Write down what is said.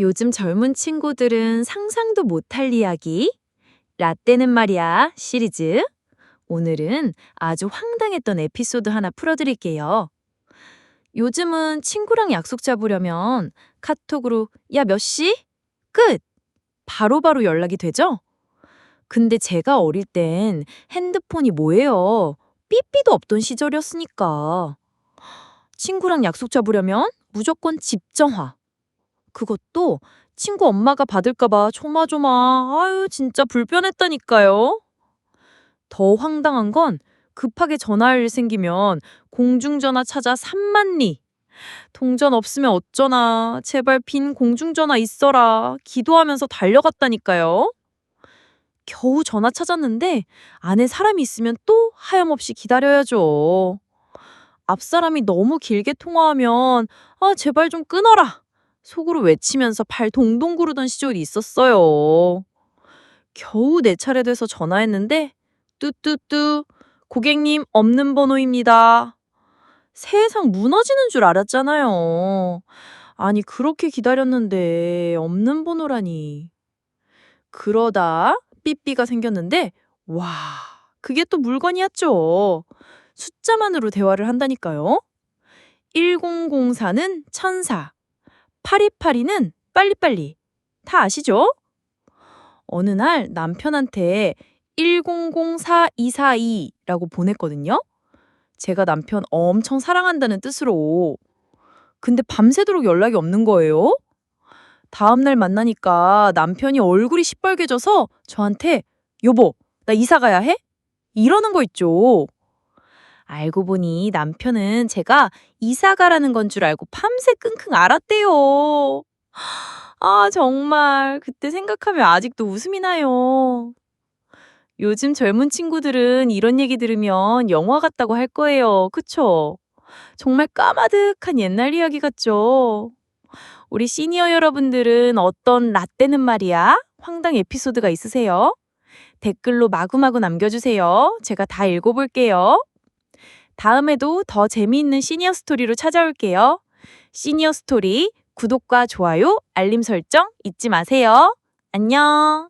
요즘 젊은 친구들은 상상도 못할 이야기. 라떼는 말이야 시리즈. 오늘은 아주 황당했던 에피소드 하나 풀어드릴게요. 요즘은 친구랑 약속 잡으려면 카톡으로 야 몇 시? 끝! 바로바로 연락이 되죠? 근데 제가 어릴 땐 핸드폰이 뭐예요? 삐삐도 없던 시절이었으니까. 친구랑 약속 잡으려면 무조건 집정화. 그것도 친구 엄마가 받을까봐 조마조마. 아유, 진짜 불편했다니까요. 더 황당한 건 급하게 전화할 일 생기면 공중전화 찾아 3만 리. 동전 없으면 어쩌나. 제발 빈 공중전화 있어라. 기도하면서 달려갔다니까요. 겨우 전화 찾았는데 안에 사람이 있으면 또 하염없이 기다려야죠. 앞 사람이 너무 길게 통화하면 아, 제발 좀 끊어라. 속으로 외치면서 발 동동 구르던 시절이 있었어요. 겨우 내 차례 돼서 전화했는데 뚜뚜뚜 고객님 없는 번호입니다. 세상 무너지는 줄 알았잖아요. 아니 그렇게 기다렸는데 없는 번호라니. 그러다 삐삐가 생겼는데 와 그게 또 물건이었죠. 숫자만으로 대화를 한다니까요. 1004는 천사, 8282는 빨리빨리. 다 아시죠? 어느 날 남편한테 1004-242라고 보냈거든요. 제가 남편 엄청 사랑한다는 뜻으로. 근데 밤새도록 연락이 없는 거예요. 다음날 만나니까 남편이 얼굴이 시뻘개져서 저한테 여보, 나 이사 가야 해? 이러는 거 있죠. 알고 보니 남편은 제가 이사 가라는 건 줄 알고 밤새 끙끙 앓았대요. 아, 정말 그때 생각하면 아직도 웃음이 나요. 요즘 젊은 친구들은 이런 얘기 들으면 영화 같다고 할 거예요. 그쵸? 정말 까마득한 옛날 이야기 같죠? 우리 시니어 여러분들은 어떤 라떼는 말이야? 황당 에피소드가 있으세요? 댓글로 마구마구 남겨주세요. 제가 다 읽어볼게요. 다음에도 더 재미있는 시니어 스토리로 찾아올게요. 시니어 스토리 구독과 좋아요, 알림 설정 잊지 마세요. 안녕.